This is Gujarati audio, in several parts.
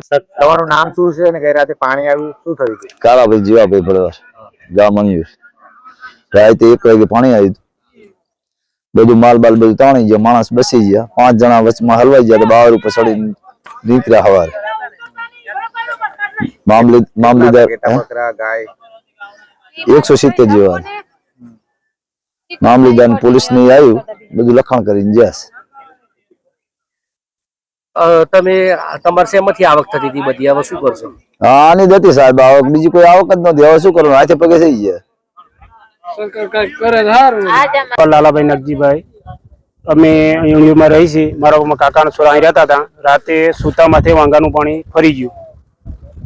તમારું નામ શું છે અને ગઈ રાતે પાણી આવ્યું? શું થયું હતું? કાળાભાઈ જીવાભાઈ ભરવાડ ગામ રાતે એક વાગે પાણી આવ્યું બધું માલ બાલ બધું તાણી ગયા માણસ બસી ગયા. પાંચ જણા વચમાં હલવાઈ ગયા બાવર ઉપર ચડી નીકળ્યા હવારે. મામલી મામલીદાર ગાય? એકસો સિત્તેર જેવા મામલીદાર પોલીસ ને આવ્યું બધું લખાણ કરીને જ્યાં તમે તમારે શેમાંથી આવક થતી હતી? બધી હવે શું કરશો? હા આની જતી સાહેબ આવક. બીજી કોઈ આવક જ નથી હવે શું કરવાનું? હાથે પગે થઈ ગયા. લાલાભાઈ નકજીભાઈ અમે ઊંઘીમાં રહી છીએ. મારા કાકાના છોરા અહીં રહેતા હતા. રાતે સુતામાંથી વાંગાનું પાણી ફરી ગયું.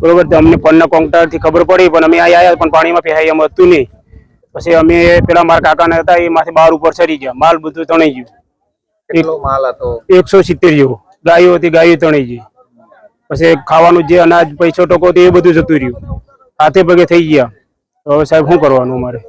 બરોબર અમને પણના કોંકટાથી ખબર પડી પણ અમે અહીં આવ્યા પણ પાણીમાં પહેરાય એમ હતું નહીં. પછી અમે પેલા મારા કાકાના હતા એ માથે બાર ઉપર ચડી ગયા. માલ બધું તણાઈ ગયું. માલ હતો? એકસો સિત્તેર જેવો. ગાયો હતી, ગાયો તણી ગઈ પછી ખાવાનું જે અનાજ પૈસો ટકો હતો એ બધું જતું રહ્યું. હાથે પગે થઈ ગયા. હવે સાહેબ શું કરવાનું અમારે?